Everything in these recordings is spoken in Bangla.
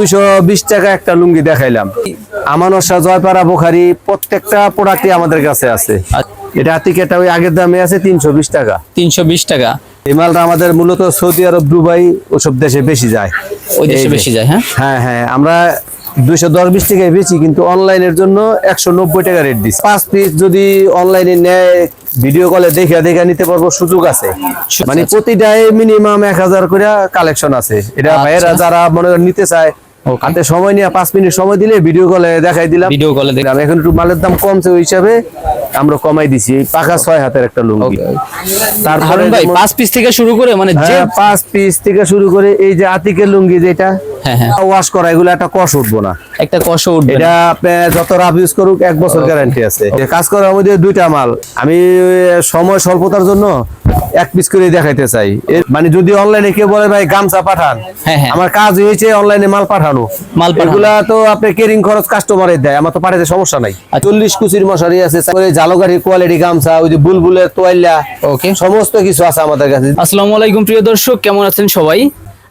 দুইশো বিশ টাকা একটা লুঙ্গি দেখাইলাম। আমানসা জয়পাড়া বোখারি প্রত্যেকটা প্রোডাক্টই আমাদের কাছে আছে। এটা টিকেটটা ওই আগের দামে আছে তিনশো বিশ টাকা। তিনশো বিশ টাকা। এই মালটা আমাদের মূলত সৌদি আরব দুবাই ওসব দেশে বেশি যায়। ওই দেশে বেশি যায় হ্যাঁ? হ্যাঁ হ্যাঁ আমরা দুইশো দশ বিশ টাকায় বেচি কিন্তু অনলাইনের জন্য একশো নব্বই টাকা রেট দিচ্ছি পাঁচ পিস যদি অনলাইনে নেয় ভিডিও কলে দেখে দেখে নিতে পারব সুযোগ আছে। মানে। প্রতিটাই মিনিমাম এক হাজার করে কালেকশন আছে। এটা আচ্ছা। ভাইয়েরা যারা মনে নিতে চায়. হাতে সময় নিয়ে পাঁচ মিনিট সময় দিলে ভিডিও কলে দেখাই দিলাম। ভিডিও কলে দিলাম এখন একটু মালের দাম কমছে ওই হিসাবে। আমরা কমাই দিছি। পাকা ছয় হাতের একটা লুঙ্গি। তারপরে ভাই পাঁচ পিস থেকে শুরু করে মানে যে হ্যাঁ, পাঁচ পিস থেকে শুরু করে এই যে আতিকের লুঙ্গি যেটা হ্যাঁ হ্যাঁ। ওয়াশ করা এগুলো একটা কষ উঠবো না। একটা কষ উঠবে এটা আপনি যত রাফ ইউজ করুক এক বছর গ্যারান্টি আছে। কাজ করার মধ্যে দুইটা মাল। আমি সময় স্বল্পতার জন্য এক পিস করে দেখাইতে চাই। মানে যদি অনলাইনে কেউ বলে ভাই গামছা পাঠান। হ্যাঁ, হ্যাঁ। আমার কাজ হয়েছে অনলাইনে মাল পাঠানো। মাল পাঠানো। এগুলা তো আপনি কেরিং খরচ কাস্টমারের দেয়। আমার তো পাঠাতে সমস্যা নাই। আচ্ছা। চল্লিশ কুচির মশারি আছে জালোগাড়ির কোয়ালিটি গামছা ওই যে বুলবুলের তোয়াল্লা ওকে সমস্ত কিছু আছে আমাদের কাছে। আসসালামু আলাইকুম প্রিয় দর্শক কেমন আছেন সবাই?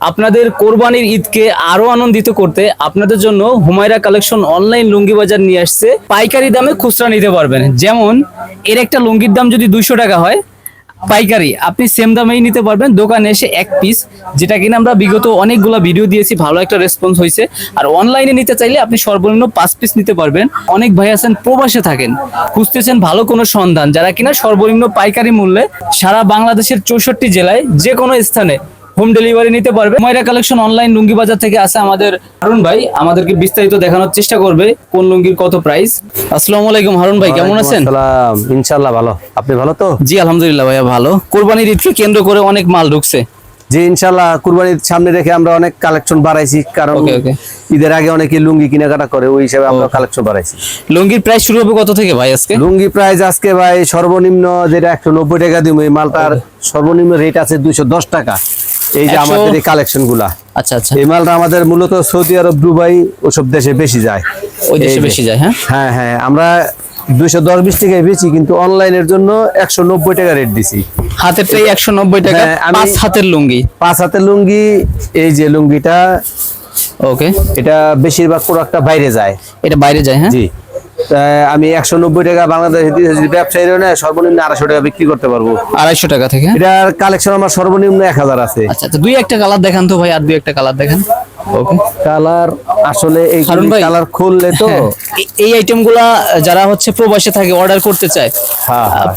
আপনাদের কোরবানির ঈদকে আরও আনন্দিত করতে আপনাদের জন্য হুমায়রা কালেকশন অনলাইন লুঙ্গি বাজার নিয়ে আসছে। পাইকারি দামে খুচরা নিতে পারবেন। যেমন এর একটা লুঙ্গির দাম যদি দুইশো টাকা হয় পাইকারি, আপনি সেম দামেই নিতে পারবেন। দোকানে এসে এক পিস যেটা কিনা আমরা বিগত অনেকগুলো ভিডিও দিয়েছি, ভালো একটা রেসপন্স হয়েছে। আর অনলাইনে নিতে চাইলে আপনি সর্বনিম্ন পাঁচ পিস নিতে পারবেন। অনেক ভাই আছেন, প্রবাসে থাকেন, খুঁজতেছেন ভালো কোনো সন্ধান, যারা কিনা সর্বনিম্ন পাইকারি মূল্যে সারা বাংলাদেশের চৌষট্টি জেলায় যে কোনো স্থানে হোম ডেলিভারি নিতে পারবে। ময়রা কালেকশন অনলাইন লুঙ্গি বাজার থেকে আছে আমাদের। হারুন ভাই আমাদেরকে বিস্তারিত দেখানোর চেষ্টা করবে কোন লুঙ্গির কত প্রাইস আসসালামু আলাইকুম হারুন ভাই কেমন আছেন? ইনশাল্লাহ ভালো। আপনি ভালো তো? জি আলহামদুলিল্লাহ ভাইয়া ভালো। কোরবানির ঈদকে কেন্দ্র করে অনেক মাল ঢুকছে। জি ইনশাল্লাহ কুরবানির সামনে রেখে আমরা অনেক কালেকশন বাড়াইছি কারণ. ঈদের আগে অনেকে লুঙ্গি কেনাকাটা করে ওই হিসাবে আমরা কালেকশন বাড়াইছি। লুঙ্গির প্রাইস শুরু হবে কত থেকে ভাই আজকে? লুঙ্গি প্রাইস আজকে ভাই সর্বনিম্ন যেটা একশো নব্বই টাকা দিব এই মালটার সর্বনিম্ন রেট আছে দুইশো দশ টাকা। এই যে আমাদের এই কালেকশনগুলা আচ্ছা আচ্ছা। এই মালটা আমাদের মূলত সৌদি আরব দুবাই ওসব দেশে বেশি যায়। ওই দেশে বেশি যায় হ্যাঁ? হ্যাঁ হ্যাঁ আমরা দুইশো দশ বিশ টাকায় বেচি কিন্তু অনলাইনের জন্য একশো নব্বই টাকা রেট দিছি। হাতেরটাই একশো নব্বই টাকা হ্যাঁ, পাঁচ হাতের লুঙ্গি। পাঁচ হাতের লুঙ্গি এই যে লুঙ্গিটা ওকে এটা বেশিরভাগ প্রোডাক্টটা বাইরে যায়। এটা বাইরে যায় হ্যাঁ? জি। আমি একশো নব্বই টাকা বাংলাদেশ ব্যবসায়ী ব্যবসায়ীরা নেয় সর্বনিম্ন আড়াইশো টাকা বিক্রি করতে পারব। আড়াইশো টাকা থেকে? এটার কালেকশন আমার সর্বনিম্ন এক হাজার আছে। আচ্ছা দুই একটা কালার দেখান তো ভাই আর দুই একটা কালার দেখান। ওকে। কালার আসলে এই কালার খুললে তো হ্যাঁ, এই- এই আইটেমগুলা যারা হচ্ছে প্রবাসে থাকে অর্ডার করতে চায় হ্যাঁ, হ্যাঁ।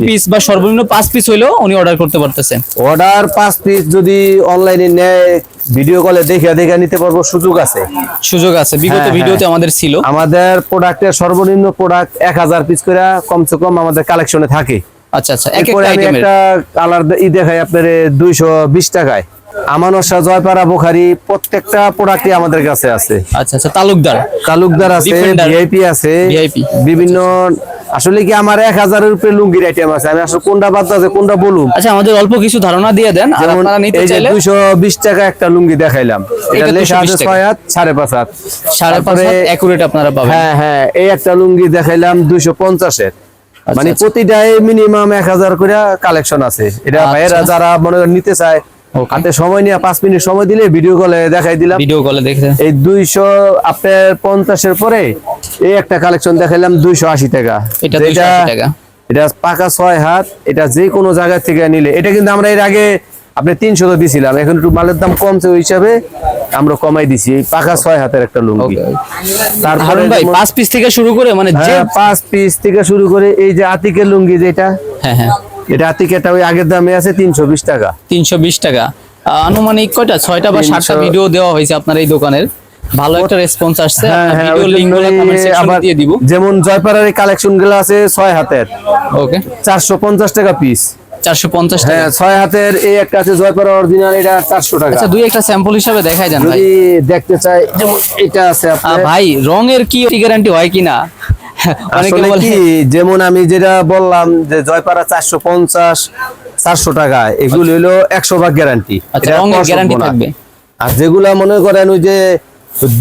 পিস বা সর্বনিম্ন পিস হইলেও উনি অর্ডার করতে পারতেছেন। অর্ডার পিস যদি অনলাইনে নেয় ভিডিও কলে দেখে দেখে নিতে পারব সুযোগ আছে। সুযোগ আছে বিগত ভিডিওতে। আমাদের ছিল। আমাদের প্রোডাক্টের সর্বনিম্ন প্রোডাক্ট এক হাজার পিস করে কমসে কম আমাদের কালেকশনে থাকে। আচ্ছা আচ্ছা এক একটা আইটেমের একটা কালার ই দেখাই আপনার দুইশো বিশ টাকায়। আমানসা জয়পাড়া বোখারি প্রত্যেকটা প্রোডাক্টই আমাদের কাছে আছে। আচ্ছা আচ্ছা তালুকদার। তালুকদার আছে ভিআইপি আছে VIP বিভিন্ন আসলে কি আমার এক হাজারের উপরে লুঙ্গির আইটেম আছে আমি আসলে কোনটা বাদ আছে কোনটা বলুন। আচ্ছা আমাদের অল্প কিছু ধারণা দিয়ে দেন আর আপনারা নিতে চাইলে দুইশো বিশ টাকা একটা লুঙ্গি দেখাইলাম। এটা লেখা আছে টাকা। ছয় হাত সাড়ে পাঁচ হাত। সাড়ে পাঁচ তারপরে অ্যাকুরেট আপনারা পাবেন। হ্যাঁ হ্যাঁ এই একটা লুঙ্গি দেখাইলাম দুইশো পঞ্চাশের। মানে আচ্ছা। প্রতিটাই মিনিমাম এক হাজার করে কালেকশন আছে। এটা আচ্ছা। ভাইয়েরা যারা মনে নিতে চায়. হাতে সময় নিয়ে পাঁচ মিনিট সময় দিলে ভিডিও কলে দেখাই দিলাম। ভিডিও কলে দেখে এই দুইশো আপনার পঞ্চাশের পরে এই একটা কালেকশন দেখাইলাম দুইশো আশি টাকা। এটা যেটা 280 টাকা। এটা পাকা ছয় হাত এটা যে কোনো জায়গা থেকে নিলে। এটা কিন্তু আমরা এর আগে আপনি তিনশো তো দিছিলাম এখন একটু মালের দাম কমছে ওই হিসাবে আমরা কমাই দিছি। এই পাকা ছয় হাতের একটা লুঙ্গি. তারপরে ভাই পাঁচ পিস থেকে শুরু করে মানে হ্যাঁ, পাঁচ পিস থেকে শুরু করে এই যে আতিকের লুঙ্গি যেটা হ্যাঁ হ্যাঁ। এটা ওই আগের দামে আছে তিনশো বিশ টাকা। তিনশো বিশ টাকা। আনুমানিক কয়টা? ছয়টা বা সাতটা 300 ভিডিও দেওয়া হয়েছে আপনার এই দোকানের। ভালো একটা রেসপন্স আসছে। ভিডিও ওই লিংকগুলো জন্যই কমেন্ট সেকশনে দিয়ে দিব। যেমন জয়পাড়ার এই কালেকশনগুলো আছে ছয় হাতের। ওকে। চারশো পঞ্চাশ টাকা পিস চারশো পঞ্চাশ টাকা। হ্যাঁ ছয় হাতের এই একটা আছে জয়পাড়া অরিজিনাল এটা চারশো টাকা। আচ্ছা দুই একটা স্যাম্পল হিসাবে দেখাই দেন ভাই। দেখতে চাই যেমন এটা আছে আপনার ভাই রঙের কি গ্যারান্টি হয় কিনা? আসলে কি যেমন আমি যেটা বললাম যে জয়পাড়া চারশো পঞ্চাশ চারশো টাকা এগুলো হলো একশো ভাগ গ্যারান্টি আচ্ছা গ্যারান্টি থাকবে। আর যেগুলা মনে করেন ওই যে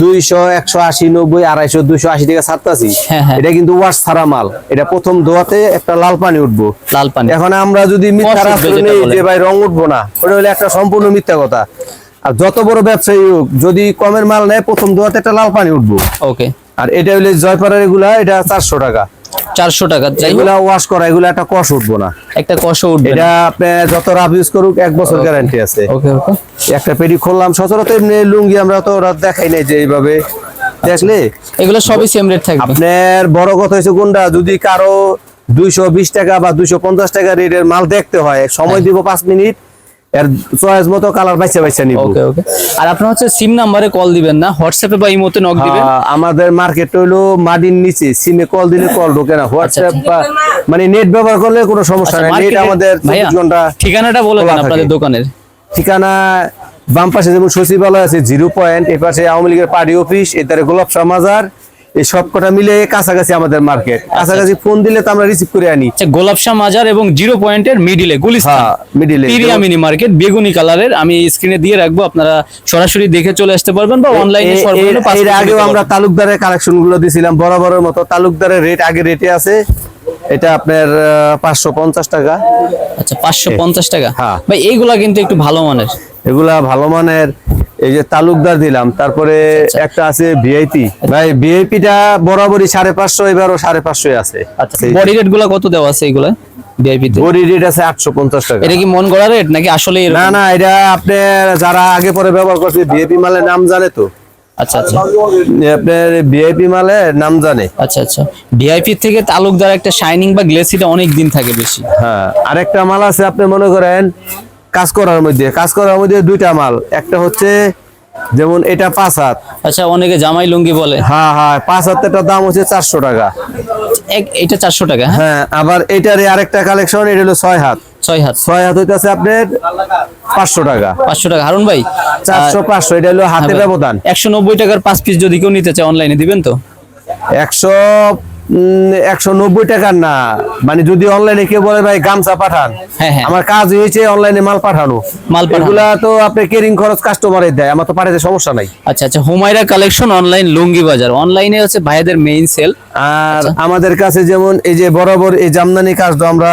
দুইশো একশো আশি নব্বই আড়াইশো দুইশো আশি টাকা ছাড়তাছি হ্যাঁ, হ্যাঁ। এটা কিন্তু ওয়াশ ছাড়া মাল। এটা প্রথম দোয়াতে একটা লাল পানি উঠবো। লাল পানি। এখন আমরা যদি মিথ্যা। যে ভাই রং উঠবো না ওটা হলো একটা সম্পূর্ণ মিথ্যা কথা। আর যত বড় ব্যবসায়ী হোক যদি কমের মাল নেয় প্রথম দোয়াতে একটা লাল পানি উঠবো। ওকে আর এটা হইলে জয়পাড়ার এগুলা এটা চারশো টাকা। চারশো টাকা এগুলা ওয়াশ করা এগুলা একটা কষ উঠবো না। একটা কষ উঠবে এটা আপনি যত রাফ ইউজ করুক এক বছর গ্যারান্টি আছে। ওকে ওকে একটা পেডি খুললাম সচরাচর এমনি লুঙ্গি আমরা তো ওরা দেখাই নাই যে এইভাবে। দেখলে? এগুলো সবই সেম রেট থাকবে। আপনার বড় কথা হচ্ছে কোনটা যদি কারও দুইশো বিশ টাকা বা দুইশো পঞ্চাশ টাকা রেটের মাল দেখতে হয় সময় দিব পাঁচ মিনিট এর চয়েস মতো কালার বাইসা বাইসা নিব। ওকে ওকে আর আপনার হচ্ছে সিম নাম্বারে কল দিবেন না? হোয়াটসঅ্যাপে বা ইমোতে নক দিবেন হ্যাঁ, আমাদের মার্কেট হইল মাটির নিচে। সিমে কল দিলে কল ঢোকে না। হোয়াটসঅ্যাপ বা মানে নেট ব্যবহার করলে কোনো সমস্যা আচ্ছা, নেই। নেট আমাদের ভাইয়া, চব্বিশ ঘণ্টা ঠিকানাটা বলে দেন আপনাদের দোকানের। ঠিকানা বাম পাশে যেমন সচিবালয় আছে জিরো পয়েন্ট এ পাশে আওয়ামী লীগের পার্টি অফিস এটারে গোলাপ শাহ মাজার। এই সব কটা মিলে কাছাকাছি আমাদের মার্কেট কাছাকাছি ফোন দিলে তো আমরা রিসিভ করে আনি। আচ্ছা গোলাপশাহ মাজার এবং জিরো পয়েন্টের মিডিলে গুলিস্তান। মিডিলে মিনি মার্কেট বেগুনি কালারের আমি স্ক্রিনে দিয়ে রাখব আপনারা সরাসরি দেখে চলে আসতে পারবেন বা অনলাইনে এর- আগেও আমরা তালুকদারের কালেকশনগুলো দিছিলাম বরাবরের মতো। তালুকদারের রেট আগে রেটে আছে। এটা আপনার পাঁচশো পঞ্চাশ টাকা। আচ্ছা পাঁচশো পঞ্চাশ টাকা? হ্যাঁ। ভাই এইগুলা কিন্তু একটু ভালো মানের। এগুলা ভালো মানের। এই যে তালুকদার দিলাম তারপরে একটা আছে ভিআইপি ভাই ভিআইপিটা বরাবরই সাড়ে পাঁচশো এবারও সাড়ে পাঁচশো আছে। আচ্ছা বডি রেটগুলা কত দেওয়া আছে এগুলা বডি রেট আছে আটশো পঞ্চাশ টাকা। এটা কি মন গড়া রেট নাকি আসলে না না এটা আপনার যারা আগে পরে ব্যবহার করছে ভিআইপি মালের নাম জানে তো। আচ্ছা আচ্ছা। আপনার ভিআইপি নাম জানে। আচ্ছা আচ্ছা। ভিআইপি থেকে তালুকদার একটা শাইনিং বা গ্লেসিটা অনেক দিন থাকে বেশি। হ্যাঁ আরেকটা মাল আছে আপনি মনে করেন কাজ করার মধ্যে কাজ করার মধ্যে দুইটা মাল। একটা হচ্ছে যেমন এটা পাঁচ হাত। আচ্ছা অনেকে জামাই লুঙ্গি বলে। হ্যাঁ হ্যাঁ পাঁচ হাতেরটার দাম হচ্ছে চারশো টাকা। এটা চারশো টাকা হ্যাঁ? হ্যাঁ আবার এটারই আরেকটা কালেকশন এটা হলো ছয় হাত। ছয় হাত। ছয় হাত হইতেছে আপনার পাঁচশো টাকা। পাঁচশো টাকা। হারুন ভাই চারশো পাঁচশো এটা হলো হাতে ব্যবধান। একশো নব্বই টাকার পাঁচ পিস যদি কেউ নিতে চায় অনলাইনে দিবেন তো? একশো একশো নব্বই টাকার না। মানে যদি অনলাইনে কেউ বলে ভাই গামছা পাঠান। হ্যাঁ, হ্যাঁ। আমার কাজ হয়েছে অনলাইনে মাল পাঠানো। মাল। এগুলা তো আপনি কেরিং খরচ কাস্টমারের দেয় আমার তো পাঠাতে সমস্যা নাই। আচ্ছা আচ্ছা হুমায়রা কালেকশন অনলাইন লুঙ্গি বাজার। অনলাইনে হচ্ছে ভাইদের মেইন সেল আর আমাদের কাছে যেমন এই যে বরাবর এই জামদানি কাজটা আমরা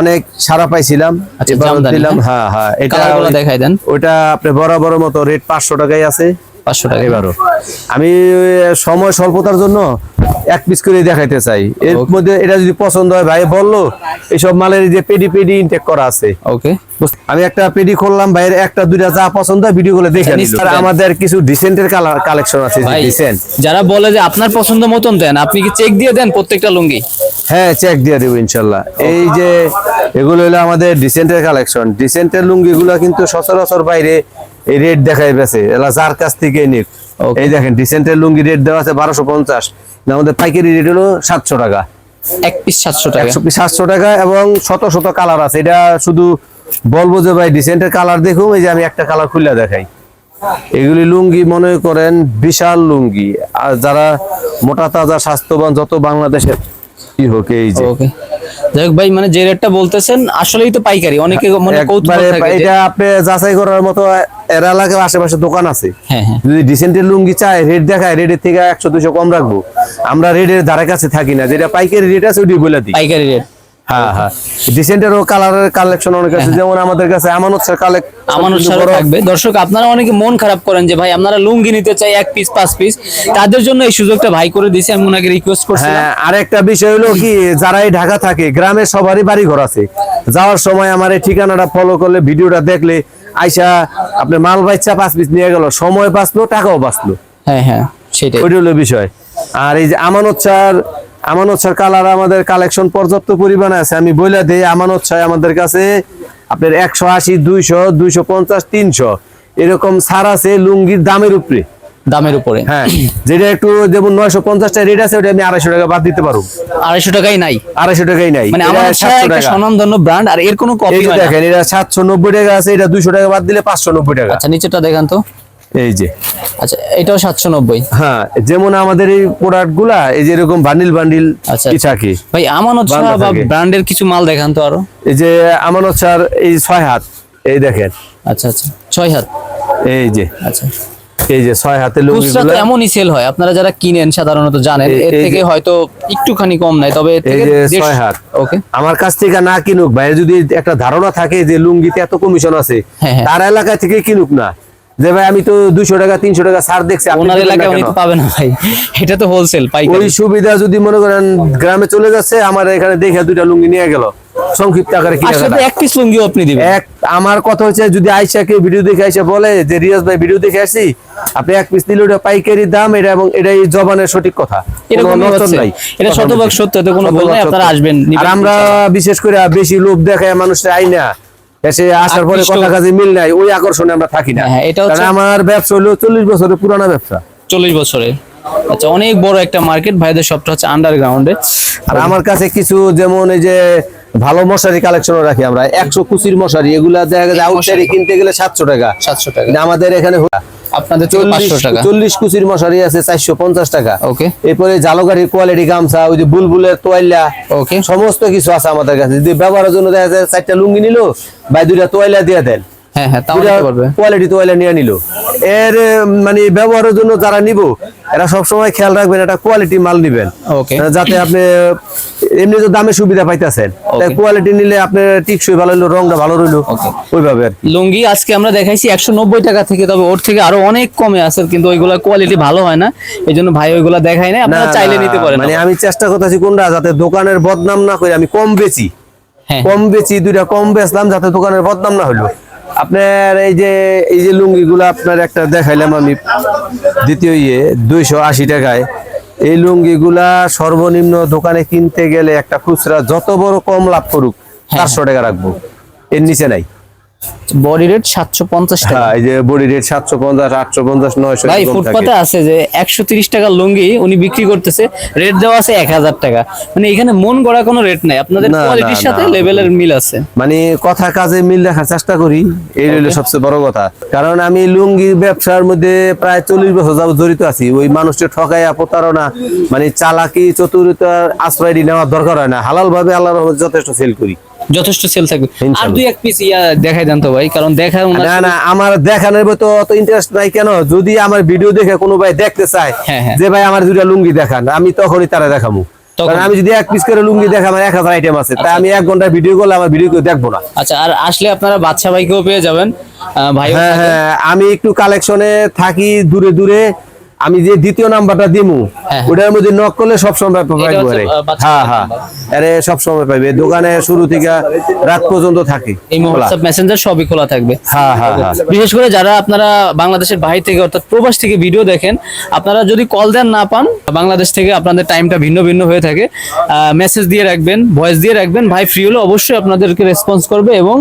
অনেক সারা পাইছিলাম আচ্ছা, জামদানি, দিলাম। হ্যাঁ? হ্যাঁ হ্যাঁ এটা দেখাই দেন। ওটা আপনি বরাবর মতো রেট পাঁচশো টাকাই আছে। পাঁচশো টাকা। এবারও। আমি সময় স্বল্পতার জন্য এক পিস করে দেখাইতে চাই। এর মধ্যে এটা যদি পছন্দ হয় ভাই বলল এইসব মালের যে পেডি পেডি ইনটেক করা আছে। ওকে আমি একটা পেডি খুললাম বাইরে একটা দুইটা যা পছন্দ হয় ভিডিও গুলো দেখে আচ্ছা, আর আমাদের কিছু ডিসেন্টের কালার কালেকশন আছে ডিসেন্ট যারা বলে যে আপনার পছন্দ মতন দেন আপনি কি চেক দিয়ে দেন প্রত্যেকটা লুঙ্গি? হ্যাঁ চেক দিয়ে দেবো ইনশাল্লাহ। এই যে এগুলো হলো আমাদের ডিসেন্টের কালেকশন ডিসেন্টের লুঙ্গি গুলো কিন্তু সচরাচর বাইরে এই রেট দেখাই বেছে। এলা যার কাছ থেকে নিক. এই দেখেন ডিসেন্টের লুঙ্গি রেট দেওয়া আছে বারোশো পঞ্চাশ। আমাদের পাইকারি রেট হলো সাতশো টাকা। এক পিস সাতশো টাকা। একশো পিস সাতশো টাকা এবং শত শত কালার আছে। এটা শুধু বলব যে ভাই ডিসেন্টের কালার দেখুন এই যে আমি একটা কালার খুলে দেখাই। এগুলি লুঙ্গি মনে করেন বিশাল লুঙ্গি। আর যারা মোটা তাজা স্বাস্থ্যবান যত বাংলাদেশের এই যে। ওকে যাই ভাই মানে যে রেটটা বলতেছেন আসলেই তো পাইকারি। অনেকে মানে কৌতূহল থাকে এটা আপনি যাচাই করার মতো এর এলাকার আশেপাশে দোকান আছে। হ্যাঁ হ্যাঁ। যদি ডিসেন্টের লুঙ্গি চায় রেট দেখায় রেটের থেকে একশো দুশো কম রাখব। আমরা রেডের ধারে কাছে থাকি না। যেটা পাইকারি রেট আছে ওইটি বলে দিই। পাইকারি রেট হ্যাঁ হ্যাঁ। কালারের কালেকশন অনেক আছে। যেমন আমাদের কাছে আমানত স্যার কালেক্ট আমার সাথে থাকবে। দর্শক আপনারা অনেকে মন খারাপ করেন যে ভাই আপনারা লুঙ্গি নিতে চাই এক পিস পাঁচ পিস তাদের জন্য এই সুযোগটা ভাই করে দিয়েছে আমি ওনাকে রিকোয়েস্ট করছি হ্যাঁ আরেকটা বিষয় হলো কি যারা এই ঢাকা থাকে গ্রামে সবারই বাড়ি ঘর আছে। যাওয়ার সময় আমার এই ঠিকানাটা ফলো করলে ভিডিওটা দেখলে আইসা আপনি মাল বাচ্চা পাঁচ পিস নিয়ে গেল। সময় বাঁচলো টাকাও বাঁচলো। হ্যাঁ হ্যাঁ সেটাই। ওইটা হলো বিষয়। আর এই যে আমানত স্যার আমানত স্যার কালার আমাদের কালেকশন পর্যাপ্ত পরিমাণে আছে। আমি বলে দিই আমানত স্যার আমাদের কাছে আপনার একশো আশি দুইশো দুইশো পঞ্চাশ তিনশো। এরকম সার আছে লুঙ্গির দামের উপরে। দামের উপরে। হ্যাঁ যেটা একটু যেমন নয়শো পঞ্চাশটা রেট আছে ওটা আমি আড়াইশো টাকা বাদ দিতে পারব। আড়াইশো টাকাই নাই। আড়াইশো টাকাই নাই। মানে আমার 700 টাকা। স্বনামধন্য ব্র্যান্ড আর এর কোনো কপি দেখেন এটা সাতশো নব্বই টাকা আছে এটা দুইশো টাকা বাদ দিলে পাঁচশো নব্বই টাকা। আচ্ছা নিচেটা দেখান তো। এই যে। আচ্ছা এটাও সাতশো নব্বই। হ্যাঁ যেমন আমাদের এই প্রোডাক্টগুলা এই যে এরকম বান্ডিল বান্ডিল আচ্ছা, কি আচ্ছা। থাকে ভাই আমানত শাহ বা ব্র্যান্ডের কিছু মাল দেখান তো আরও। এই যে আমানত এই ছয় হাত এই দেখেন। আচ্ছা আচ্ছা ছয় হাত। এই যে। আচ্ছা। এই যে ছয় এমনই সেল হয়। আপনারা যারা কিনেন সাধারণত জানেন এর থেকে হয়তো একটুখানি কম নাই তবে এই যে ছয় হাত। ওকে আমার কাছ থেকে না কিনুক ভাই যদি একটা ধারণা থাকে যে লুঙ্গিতে এত কমিশন আছে হ্যাঁ, হ্যাঁ। তার এলাকা থেকে কিনুক না। যে ভাই আমি তো দুইশো টাকা তিনশো টাকা ছাড় দেখছি এলাকায় উনি তো পাবে না ভাই। এটা তো হোলসেল ওই সুবিধা যদি মনে করেন গ্রামে চলে যাচ্ছে আমার এখানে দেখে দুইটা লুঙ্গি নিয়ে গেল। সংক্ষিপ্ত আকারে কিনে আসলে তো এক পিস লুঙ্গিও আপনি দিবেন এক আমার কথা হচ্ছে যদি কেউ ভিডিও দেখে আইসা বলে যে রিয়াজ ভাই ভিডিও দেখে আসছি আপনি এক পিস দিলে ওটা পাইকারি দাম এটা এবং এটা এই জবানের সঠিক কথা। নাই। এটা শতভাগ সত্য, এতে কোনো ভুল নাই, আপনারা আসবেন, আর আমরা বিশেষ করে বেশি লোভ দেখায় মানুষটা আই না এসে আসার পরে কথা কাজে মিল নাই ওই আকর্ষণে আমরা থাকি না। হ্যাঁ, এটা হচ্ছে- আমার ব্যবসা হলো চল্লিশ বছরের পুরানো ব্যবসা। চল্লিশ বছরে। আচ্ছা অনেক বড় একটা মার্কেট ভাইদের সবটা হচ্ছে আন্ডারগ্রাউন্ডে আর আমার কাছে কিছু যেমন এই যে ভালো মশারি কালেকশন রাখি আমরা একশো কুচির মশারি এগুলা দেখা যায় আউটসাইডে কিনতে গেলে সাতশো টাকা। সাতশো টাকা। আমাদের এখানে আপনাদের টাকা। কুচির মশারি আছে টাকা। ওকে এরপরে কোয়ালিটি গামছা ওই যে বুলবুলের তোয়াইলা ওকে সমস্ত কিছু আছে আমাদের কাছে। যদি ব্যবহারের জন্য দেখা যায় চারটা লুঙ্গি নিল বা দুইটা তোয়াইলা দিয়ে দেন। হ্যাঁ হ্যাঁ তাও নিতে পারবে। কোয়ালিটি তোয়াইলা নিয়ে নিল। এর মানে ব্যবহারের জন্য যারা নিব এরা সবসময় খেয়াল রাখবেন এটা কোয়ালিটি মাল নিবেন। ওকে যাতে আপনি এমনি তো দামে সুবিধা পাইতেছেন। তাই কোয়ালিটি নিলে আপনার টিকসই ভালো হইল রংটা ভালো রইল। ওইভাবে লুঙ্গি আজকে আমরা দেখাইছি একশো নব্বই টাকা থেকে তবে ওর থেকে আরও অনেক কমে আছে কিন্তু ওইগুলা কোয়ালিটি ভালো হয় না। এই জন্য ভাই ওইগুলা দেখাই না আপনারা চাইলে নিতে পারেন। মানে আমি চেষ্টা করতেছি কোনটা যাতে দোকানের বদনাম না করে আমি কম বেচি। হ্যাঁ। কম বেচি দুইটা কম বেচলাম যাতে দোকানের বদনাম না হইল। আপনার এই যে এই যে লুঙ্গি গুলো আপনার একটা দেখাইলাম আমি দ্বিতীয় ইয়ে দুইশো আশি টাকায়। এই লুঙ্গিগুলা সর্বনিম্ন দোকানে কিনতে গেলে একটা খুচরা যত বড় কম লাভ করুক চারশো টাকা রাখব। এর নিচে নাই। বডি রেট সাতশো পঞ্চাশ টাকা। হ্যাঁ এই যে বডি রেট সাতশো পঞ্চাশ আটশো পঞ্চাশ নয়শো ভাই ফুটপাতে আছে যে একশো তিরিশ টাকার লুঙ্গি উনি বিক্রি করতেছে রেট দেওয়া আছে এক হাজার টাকা। মানে এখানে মন গড়া কোনো রেট নাই আপনাদের কোয়ালিটির সাথে লেভেলের মিল আছে। মানে কথা কাজে মিল রাখার চেষ্টা করি এই হলো সবচেয়ে বড় কথা। কারণ আমি লুঙ্গি ব্যবসার মধ্যে প্রায় চল্লিশ বছর যাবত জড়িত আছি ওই মানুষকে ঠকাইয়া প্রতারণা মানে চালাকি চতুরতার আশ্রয় নেওয়ার দরকার হয় না। হালাল ভাবে আল্লাহর রহমতে যথেষ্ট সেল করি। যথেষ্ট সেল থাকবে। আর দুই এক পিস ইয়া দেখাই দেন তো ভাই কারণ ওনার না না আমার দেখানোর মতো অত ইন্টারেস্ট নাই কেন? যদি আমার ভিডিও দেখে কোনো ভাই দেখতে চায় হ্যাঁ, হ্যাঁ। যে ভাই আমার দুটা লুঙ্গি দেখান আমি তখনই তারা দেখাবো কারণ আমি যদি এক পিস করে লুঙ্গি দেখা আমার এক হাজার আইটেম আছে তাই আমি এক ঘণ্টা ভিডিও করলে আমার ভিডিও কেউ দেখব না। আচ্ছা আর আসলে আপনারা বাচ্চা ভাইকেও পেয়ে যাবেন ভাইও হ্যাঁ হ্যাঁ আমি একটু কালেকশনে থাকি দূরে দূরে আমি যে দ্বিতীয় নাম্বারটা দিমু হ্যাঁ। ওটার মধ্যে নক করলে সব সময় আরে। হ্যাঁ হ্যাঁ। আরে সব সময় পাইবে। দোকানে শুরু থেকে রাত পর্যন্ত থাকে। হোয়াটসঅ্যাপ মেসেঞ্জার সবই খোলা থাকবে। হ্যাঁ হ্যাঁ হ্যাঁ। বিশেষ করে যারা আপনারা বাংলাদেশের বাইরে থেকে অর্থাৎ প্রবাস থেকে ভিডিও দেখেন আপনারা যদি কল দেন না পান বাংলাদেশ থেকে আপনাদের টাইমটা ভিন্ন ভিন্ন হয়ে থাকে। মেসেজ দিয়ে রাখবেন ভয়েস দিয়ে রাখবেন। ভাই ফ্রি হলে অবশ্যই আপনাদেরকে রেসপন্স করবে এবং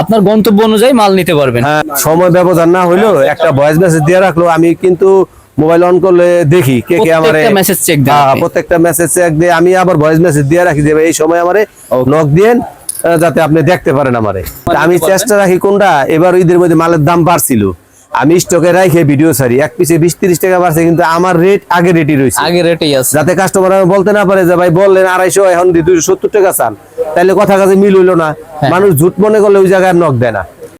আপনার গন্তব্য অনুযায়ী মাল নিতে পারবেন। হ্যাঁ, সময় ব্যবধান না হইলেও একটা ভয়েস মেসেজ দিয়ে রাখল। আমি কিন্তু মোবাইল অন করলে দেখি কে কে আমারে প্রত্যেকটা message check দেন হ্যাঁ, প্রত্যেকটা মেসেজ চেক দিয়ে আমি আবার ভয়েস মেসেজ দিয়ে রাখি যে এই সময় আমারে নক দিয়েন যাতে আপনি দেখতে পারেন আমারে। আমি চেষ্টা রাখি কোনটা? এবার ঈদের মধ্যে মালের দাম বাড়ছিল। আমি স্টকে রাখে ভিডিও সারি এক পিসে বিশ তিরিশ টাকা বাড়ছে কিন্তু আমার রেট আগে রেটই রয়েছে আগে রেটেই আছে। যাতে কাস্টমার বলতে না পারে যে ভাই বললেন আড়াইশো এখন দুইশো সত্তর টাকা চান। তাহলে কথা কাজে মিল হইল না। মানুষ ঝুট মনে করলে ওই জায়গায় নক দেয় না।